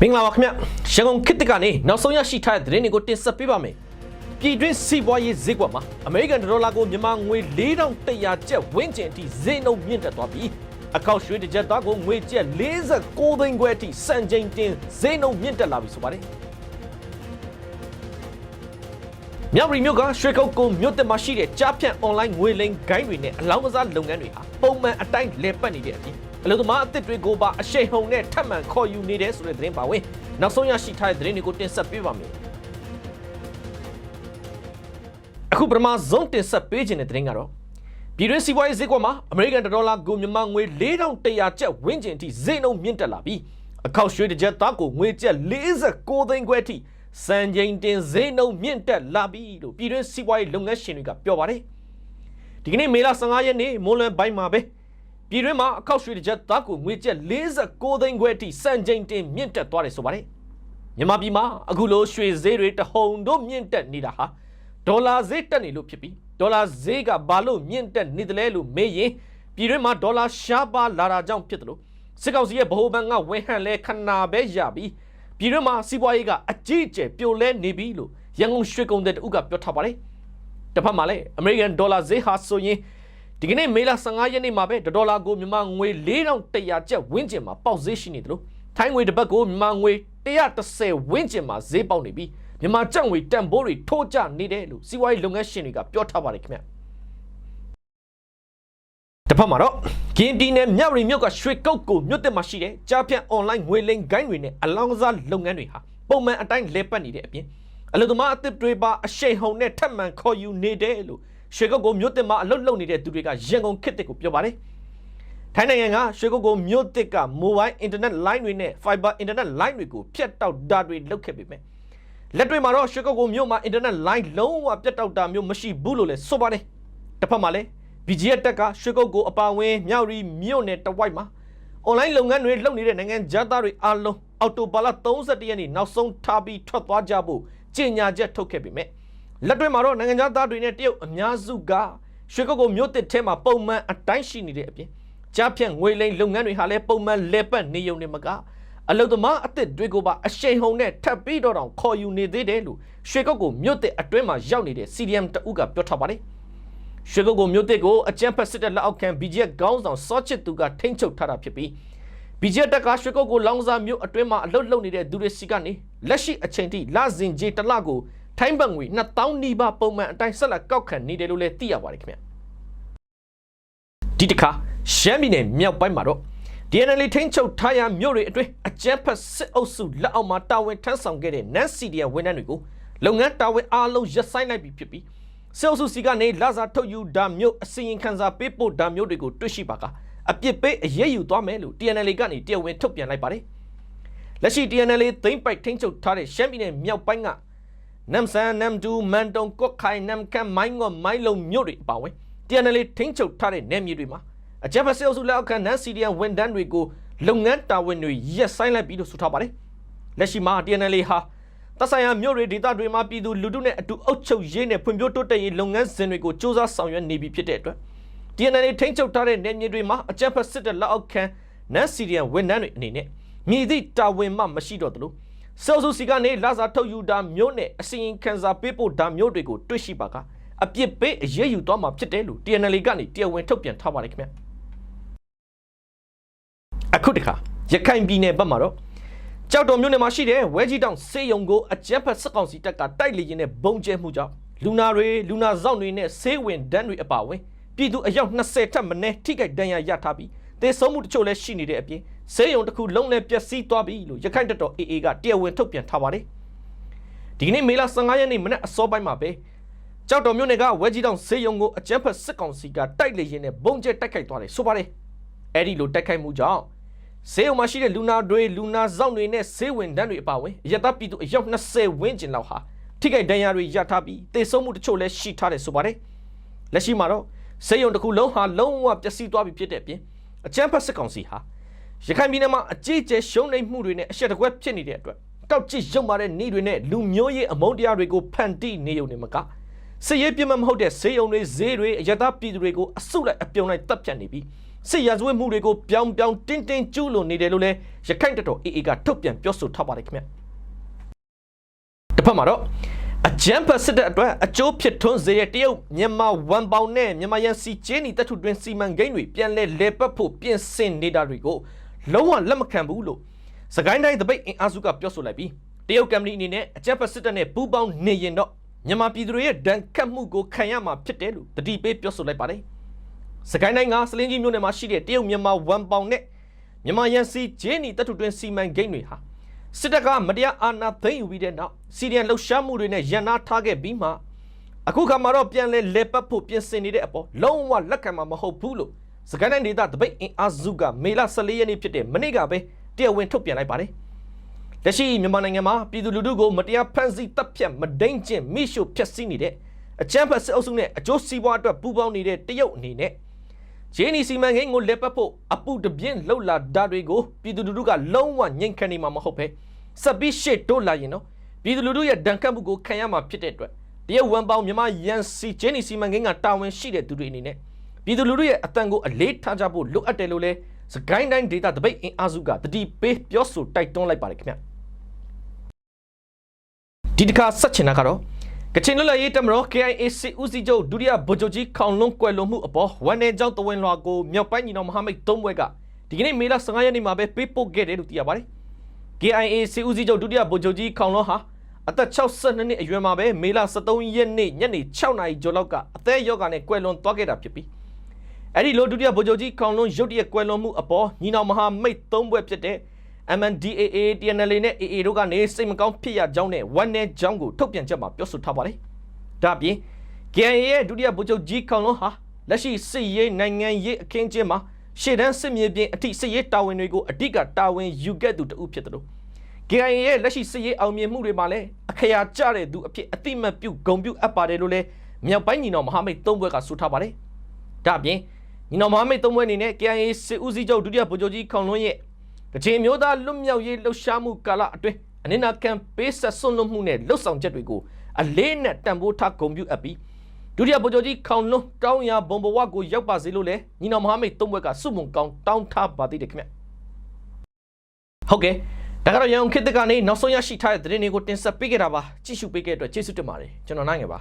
မင်္ဂလာပါခင်ဗျရန်ကုန်ခေတ်တစ်ကနေနောက်ဆုံးရရှိထားတဲ့သတင်းတွေကိုတင်ဆက်ပေးပါမယ်ပြည်တွင်းစီးပွားရေးဈေးကွက်မှာအမေရိကန်ဒေါ်လာကိုမြန်မာငွေ4100ကျပ်ဝန်းကျင်အထိဈေးနှုန်းမြင့်တက်သွားပြီးအကောက်ရွှေတစ်ကျပ်သားကိုငွေကျပ်49သိန်းခွဲအထိစံချိန်တင်ဈေးနှုန်းမြင့်တက်လာပြီဆိုပါတယ်မြောက်ရီမြို့ကရွှေကုတ်ကုန်းမြို့တက်မှာရှိတဲ့ကြားဖြန့် online ငွေလိမ်ဂိုင်းတွေနဲ့အလောင်းကစားလုပ်ငန်းတွေဟာပုံမှန်အတိုင်းလည်ပတ်နေတဲ့အပြင် အလုပ်သမားအသစ်တွေကိုပါအရှိန်ဟုန်နဲ့ထပ်မံခေါ်ယူနေတယ်ဆိုတဲ့သတင်းပါဝင်နောက်ဆုံးရရှိထားတဲ့သတင်းတွေကိုတင်ဆက်ပေးပါမယ်အခုပထမဆုံးတင်ဆက်ပေးခြင်းတဲ့သတင်းကတော့ပြည်တွင်းစီးပွားရေးဈေးကွက်မှာအမေရိကန်ဒေါ်လာကိုမြန်မာငွေ4100ကျပ်ဝန်းကျင်အထိဈေးနှုန်းမြင့်တက်လာပြီးအခောက်ရွှေတစ်ကျပ်သားကိုငွေကျပ်49သိန်းခွဲအထိစံချိန်တင်ဈေးနှုန်းမြင့်တက်လာပြီလို့ပြည်တွင်းစီးပွားရေးလုပ်ငန်းရှင်တွေကပြောပါတယ်ဒီကနေ့မေလ15ရက်နေ့မိုးလွယ်ပိုင်းမှာပဲ ပြည်တွင်းမှာအခောက်ရွှေတစ်ကျပ်သားကိုငွေကျပ်49သိန်းခွဲအထိစံချိန်တင်မြင့်တက်သွားတယ်ဆိုပါတယ်မြန်မာပြည်မှာအခုလိုရွှေဈေးတွေတဟုန်တို့မြင့်တက်နေတာဟာဒေါ်လာဈေးတက်နေလို့ဖြစ်ပြီးဒေါ်လာဈေးကဘာလို့မြင့်တက်နေတယ်လဲလို့မေးရင်ပြည်တွင်းမှာဒေါ်လာရှားပါလာတာကြောင့်ဖြစ်တယ်လို့စစ်ကောင်စီရဲ့ဗဟိုဘဏ်ကဝန်ဟန်လဲခဏပဲရပြီးပြည်တွင်းမှာစီးပွားရေးကအကြီးအကျယ်ပြိုလဲနေပြီလို့ရန်ကုန်ရွှေကုန်တဲ့တဦးကပြောထားပါတယ်တစ်ဖက်မှာလည်းအမေရိကန်ဒေါ်လာဈေးဟာဆိုရင် ဒီကနေ့မေလ15ရက်နေ့မှာပဲဒေါ်လာကိုမြန်မာငွေ4100ကျပ်ဝန်းကျင်မှာပေါက်ဈေးရှိနေတယ်လို့ထိုင်းငွေတစ်ပတ်ကိုမြန်မာငွေ130ဝန်းကျင်မှာဈေးပေါက်နေပြီးမြန်မာကျပ်ငွေတန်ဖိုးတွေထိုးကျနေတယ်လို့စီးပွားရေးလုပ်ငန်းရှင်တွေကပြောထားပါတယ်ခင်ဗျတစ်ဖက်မှာတော့ကင်းပြည်နယ်မြောက်ရီမြို့ကရွှေကုတ်ကိုမြို့တက်မှာရှိတဲ့ကြားဖြန့် online ငွေလိမ်ဂိုင်းတွေနဲ့အလောင်းကစားလုပ်ငန်းတွေဟာပုံမှန်အတိုင်းလဲပတ်နေတဲ့အပြင်အလုပ်သမားအသစ်တွေပါအရှိန်ဟုန်နဲ့ထပ်မံခေါ်ယူနေတယ်လို့ ရွှေကုတ်ကိုမြို့တက်မှာအလုပ်လုပ်နေတဲ့သူတွေကရန်ကုန်ခေတ်တစ်ကိုပြောပါတယ်ထိုင်းနိုင်ငံကရွှေကုတ်ကိုမြို့တက်က mobile internet line တွေနဲ့ fiber internet line တွေကိုဖျက်တောက်တာတွေလုပ်ခဲ့ပေမဲ့လက်တွေမှာတော့ရွှေကုတ်ကိုမြို့မှာ internet line လုံးဝပြတ်တောက်တာမျိုးမရှိဘူးလို့လည်းဆိုပါတယ်တစ်ဖက်မှာလည်း BGF တက်ကရွှေကုတ်ကိုအပါဝင်မြောက်ရီမြို့နယ်တဝိုက်မှာ online လုပ်ငန်းတွေလုပ်နေတဲ့နိုင်ငံသားတွေအားလုံးအော်တိုဘာလ31ရက်နေ့နောက်ဆုံးထားပြီးထွက်သွားကြဖို့ကြေညာချက်ထုတ်ခဲ့ပေမဲ့ လက်တွေ့မှာတော့နိုင်ငံသားတွေနဲ့တရုတ်အများစုကရွှေကုတ်ကိုမြို့တစ်ထဲမှာပုံမှန်အတိုင်းရှိနေတဲ့အပြင်ကြားဖြန့်ငွေလိမ်လုပ်ငန်းတွေဟာလည်းပုံမှန်လဲပတ်နေုံနဲ့မကအလုသမားအသစ်တွေကိုပါအရှိန်ဟုန်နဲ့ထပ်ပြီးတော့တောင်ခေါ်ယူနေသေးတယ်လို့ရွှေကုတ်ကိုမြို့တစ်အတွင်းမှာရောက်နေတဲ့ CDM တအုပ်ကပြောထားပါတယ်ရွှေကုတ်ကိုမြို့တစ်ကိုအကြမ်းဖက်စစ်တပ်လက်အောက်ခံ BGF ခေါင်းဆောင်စောချစ်သူကထိန်းချုပ်ထားတာဖြစ်ပြီး BGF တက်ကရွှေကုတ်ကိုလောင်စာမြို့အတွင်းမှာအလုတ်လုံနေတဲ့သူတွေစီကနေလက်ရှိအချိန်ထိလစဉ်ကြီးတစ်လကို ထိုင်းဘတ်ငွေ2000နီးပါးပုံမှန်အတိုင်းဆက်လက်ကောက်ခံနေတယ်လို့လည်းသိရပါတယ်ခင်ဗျဒီတစ်ခါရှမ်းပြည်နယ်မြောက်ပိုင်းမှာတော့ DNL ထိန်းချုပ်ထားရမြို့တွေအတွင်းအကြမ်းဖက်စစ်အုပ်စုလက်အောက်မှာတာဝန်ထမ်းဆောင်ခဲ့တဲ့ NCDN ဝန်ထမ်းတွေကိုလုပ်ငန်းတာဝန်အားလုံးရပ်ဆိုင်းလိုက်ပြီဖြစ်ပြီးစစ်အုပ်စုစီကနေလာစာထုတ်ယူတာမျိုးအစီရင်ခံစာပေးပို့တာမျိုးတွေကိုတွေ့ရှိပါကအပြစ်ပေးအရေးယူသွားမယ်လို့ TNL ကနေတရားဝင်ထုတ်ပြန်လိုက်ပါတယ်လက်ရှိ TNL သိမ့်ပိုက်ထိန်းချုပ်ထားတဲ့ရှမ်းပြည်နယ်မြောက်ပိုင်းက နမ်ဆန်နမ်ဒူမန်တုံကော့ခိုင်နမ်ကန်မိုင်းငေါမိုင်းလုံမြို့တွေအပါအဝင် TNL ထိန်းချုပ်ထားတဲ့နယ်မြေတွေမှာအကြမ်းဖက်စစ်အုပ်စုလက်အောက်ခံနန်စီဒီယန်ဝန်တန်းတွေကိုလုပ်ငန်းတာဝန်တွေရက်ဆိုင်လိုက်ပြီးလို့ဆိုထားပါတယ်လက်ရှိမှာ TNL ဟာသက်ဆိုင်ရာမြို့တွေဒေသတွေမှာပြည်သူလူထုနဲ့အတူအုပ်ချုပ်ရေးနဲ့ဖွံ့ဖြိုးတိုးတက်ရေးလုပ်ငန်းစဉ်တွေကိုစ조사ဆောင်ရွက်နေပြီဖြစ်တဲ့အတွက် TNL ထိန်းချုပ်ထားတဲ့နယ်မြေတွေမှာအကြမ်းဖက်စစ်တပ်လက်အောက်ခံနန်စီဒီယန်ဝန်တန်းတွေအနေနဲ့မြည်သည့်တာဝန်မှမရှိတော့သလို စောစုစီကနေလာစာထုတ်ယူတာမျိုးနဲ့အစီရင်ခံစာပေးပို့တာမျိုးတွေကိုတွေ့ရှိပါကအပြစ်ပေးအရေးယူသွားမှာဖြစ်တယ်လို့ TNL ကနေတရားဝင်ထုတ်ပြန်ထားပါတယ်ခင်ဗျအခုတခါရခိုင်ပြည်နယ်ဘက်မှာတော့ကြောက်တော်မြို့နယ်မှာရှိတဲ့ဝဲကြီးတောင်စေယုံကိုအကြမ်းဖက်စစ်ကောင်စီတပ်ကတိုက်လေရင်နဲ့ဘုံကျဲမှုကြောင့်လူနာတွေလူနာစောင့်တွေနဲ့ဆေးဝင်ဒန်းတွေအပါအဝင်ပြည်သူအယောက်20ထက်မနည်းထိခိုက်ဒဏ်ရာရထားပြီးတေဆုံးမှုတချို့လည်းရှိနေတဲ့အပြင် ဆေးရုံတစ်ခုလုံးလည်းပျက်စီးသွားပြီလို့ရခိုင်တပ်တော် AA ကတရားဝင်ထုတ်ပြန်ထားပါတယ်ဒီကနေ့မေလ15ရက်နေ့မနက်အစောပိုင်းမှာပဲကြောက်တော်မြို့နယ်ကဝဲကြီးတောင်ဆေးရုံကိုအကြမ်းဖက်စစ်ကောင်စီကတိုက်လေရင်နဲ့ဘုံကျဲတိုက်ခိုက်သွားတယ်ဆိုပါတယ်အဲ့ဒီလိုတိုက်ခိုက်မှုကြောင့်ဆေးရုံမှာရှိတဲ့လူနာတွေလူနာစောင့်တွေနဲ့ဆေးဝင်တန်းတွေအပါအဝင်ရတပြည်သူအယောက်20ဝန်းကျင်လောက်ဟာထိခိုက်ဒဏ်ရာတွေရထားပြီးတေဆုံးမှုတချို့လည်းရှိထားတယ်ဆိုပါတယ်လက်ရှိမှာတော့ဆေးရုံတစ်ခုလုံးဟာလုံးဝပျက်စီးသွားပြီဖြစ်တဲ့အပြင်အကြမ်းဖက်စစ်ကောင်စီဟာ ရခိုင်ပြည်နယ်မှာအကြီးအကျယ်ရှုံးနိမ့်မှုတွေနဲ့အရှက်တကွက်ဖြစ်နေတဲ့အတွက်ကောက်ကြည့်ရုံမာတဲ့နေတွေနဲ့လူမျိုးရေးအမုန်းတရားတွေကိုဖန်တီးနေုံနဲ့မကစစ်ရေးပြတ်မမဟုတ်တဲ့ဈေးရုံတွေဈေးတွေအရသာပြည်သူတွေကိုအစုလိုက်အပြုံလိုက်တပ်ဖြတ်နေပြီးစစ်ရာဇဝတ်မှုတွေကိုပြောင်းပြောင်းတင်းတင်းကျူးလွန်နေတယ်လို့လည်းရခိုင်တပ်တော် AA ကထုတ်ပြန်ပြောဆိုထားပါတယ်ခင်ဗျတစ်ဖက်မှာတော့အကြမ်းဖက်စစ်တပ်အတွက်အကျိုးဖြစ်ထွန်းစေတဲ့တရုတ်မြန်မာဝန်ပေါင်နဲ့မြန်မာရန်စီကျင်းနီတပ်ထုတွင်စီမံကိန်းတွေပြန်လဲလဲပတ်ဖို့ပြင်ဆင်နေတာတွေကို လုံးဝလက်မခံဘူးလို့စကိုင်းတိုင်းတပိတ်အင်အားစုကပြောဆိုလိုက်ပြီးတရုတ်ကမ္ပဏီအနေနဲ့အကြမ်းဖက်စစ်တပ်နဲ့ပူးပေါင်းနေရင်တော့မြန်မာပြည်သူတွေရဲ့ဒဏ်ခတ်မှုကိုခံရမှာဖြစ်တယ်လို့တတိပေးပြောဆိုလိုက်ပါတယ်စကိုင်းတိုင်းကစလင်းကြီးမြို့နယ်မှာရှိတဲ့တရုတ်မြန်မာဝန်ပေါင်နဲ့မြန်မာရန်စီကျင်းနီတပ်ထုတွင်စီမံကိန်းတွေဟာစစ်တပ်ကမတရားအာဏာသိမ်းယူပြီးတဲ့နောက်စီရီယန်လှုပ်ရှားမှုတွေနဲ့ရန်နာထားခဲ့ပြီးမှအခုခါမှာတော့ပြန်လဲလဲပတ်ဖို့ပြင်ဆင်နေတဲ့အပေါ်လုံးဝလက်ခံမှာမဟုတ်ဘူးလို့ စကိုင်းတိုင်းဒေသတပိတ်အင်အားစုကမေလ14ရက်နေ့ဖြစ်တဲ့မနေ့ကပဲတရားဝင်ထုတ်ပြန်လိုက်ပါတယ်လက်ရှိမြန်မာနိုင်ငံမှာပြည်သူလူထုကိုမတရားဖမ်းဆီးတပ်ဖြတ်မဒိန်ကျင့်မိရှုဖျက်ဆီးနေတဲ့အကြမ်းဖက်စစ်အုပ်စုနဲ့အကျိုးစီးပွားအတွက်ပူးပေါင်းနေတဲ့တရုတ်အနေနဲ့ဂျင်းနီစီမံကိန်းကိုလက်ပတ်ဖို့အပူတပြင်းလှုပ်လာတာတွေကိုပြည်သူလူထုကလုံးဝငြိမ်ခံနေမှာမဟုတ်ပဲဆက်ပြီးရှေ့တိုးလာရင်တော့ပြည်သူလူထုရဲ့ဒဏ်ခတ်မှုကိုခံရမှာဖြစ်တဲ့အတွက်တရုတ်ဝန်ပေါင်းမြန်မာရန်စီဂျင်းနီစီမံကိန်းကတာဝန်ရှိတဲ့သူတွေအနေနဲ့ ပြည်သူလူထုရဲ့အတန်ကိုအလေးထားကြဖို့လိုအပ်တယ်လို့လဲစကိုင်းတိုင်းဒေတာတပိတ်အင်အားစုကတတိပေးပြောဆိုတိုက်တွန်းလိုက်ပါတယ်ခင်ဗျဒီတစ်ခါဆက်ချင်တာကတော့ကချင်လွတ်လပ်ရေးတမတော် KIA စစ်ဦးစီးချုပ်ဒုတိယဗိုလ်ချုပ်ကြီးခေါင်လွန်းကွယ်လွန်မှုအပေါ်ဝန်내ကြောင့်တဝင်လွှာကိုမြောက်ပိုင်းညီတော်မဟာမိတ်သုံးဘွဲကဒီကနေ့မေလ15ရက်နေ့မှာပဲပေးပို့ခဲ့တယ်လို့သိရပါတယ် KIA စစ်ဦးစီးချုပ်ဒုတိယဗိုလ်ချုပ်ကြီးခေါင်လွန်းဟာအသက်62နှစ်အရွယ်မှာပဲမေလ23ရက်နေ့ညနေ6နာရီကျော်လောက်ကအသက်ရောဂါနဲ့ကွယ်လွန်သွားခဲ့တာဖြစ်ပြီး အဲ့ဒီလိုဒုတိယဗိုလ်ချုပ်ကြီးခေါင်လွန်းရုတ်တရက်ကွယ်လွန်မှုအပေါ်ညီနောင်မဟာမိတ်သုံးဘွဲဖြစ်တဲ့ MNDAA TNLA နဲ့ AA တို့ကနေစိတ်မကောင်းဖြစ်ရကြောင်းနဲ့ဝန်내ကြောင်းကိုထုတ်ပြန်ချက်မှာပြောဆိုထားပါတယ်။ဒါ့အပြင် KIA ရဲ့ဒုတိယဗိုလ်ချုပ်ကြီးခေါင်လွန်းဟာလက်ရှိစစ်ရေးနိုင်ငံရေးအခင်းကျင်းမှာရှေ့တန်းစစ်မြေပြင်အထိစစ်ရေးတာဝန်တွေကိုအဓိကတာဝန်ယူခဲ့သူတဦးဖြစ်တယ်လို့ KIA ရဲ့လက်ရှိစစ်ရေးအောင်မြင်မှုတွေမှာလည်းအခရာကျတဲ့သူအဖြစ်အတိမတ်ပြုဂုံပြုအပ်ပါတယ်လို့လည်းမြောက်ပိုင်းညီနောင်မဟာမိတ်သုံးဘွဲကဆိုထားပါတယ်။ဒါ့အပြင် ညီနောင်မဟာမိတ်သုံးဘွဲအနေနဲ့ KIA စစ်ဦးစီးချုပ်ဒုတိယဗိုလ်ချုပ်ကြီးခေါင်လွန်းရဲ့ကချင်မျိုးသားလွတ်မြောက်ရေးလှုပ်ရှားမှုကာလအတွင်းအနိနာကံပေးဆက်ဆွန့်လွတ်မှုနဲ့လှုပ်ဆောင်ချက်တွေကိုအလေးနဲ့တန်ဖိုးထားဂုံပြုအပ်ပြီးဒုတိယဗိုလ်ချုပ်ကြီးခေါင်လွန်းတောင်းရဘုံဘဝကိုရောက်ပါစေလို့လည်းညီနောင်မဟာမိတ်သုံးဘွဲကစုမုံကောင်းတောင်းထားပါသေးတယ်ခင်ဗျဟုတ်ကဲ့ဒါကတော့ရန်ကုန်ခေတ်သစ်ကနေနောက်ဆုံးရရှိထားတဲ့သတင်းတွေကိုတင်ဆက်ပေးခဲ့တာပါကြည့်ရှုပေးခဲ့တဲ့အတွက်ကျေးဇူးတင်ပါတယ်ကျွန်တော်နိုင်ငယ်ပါ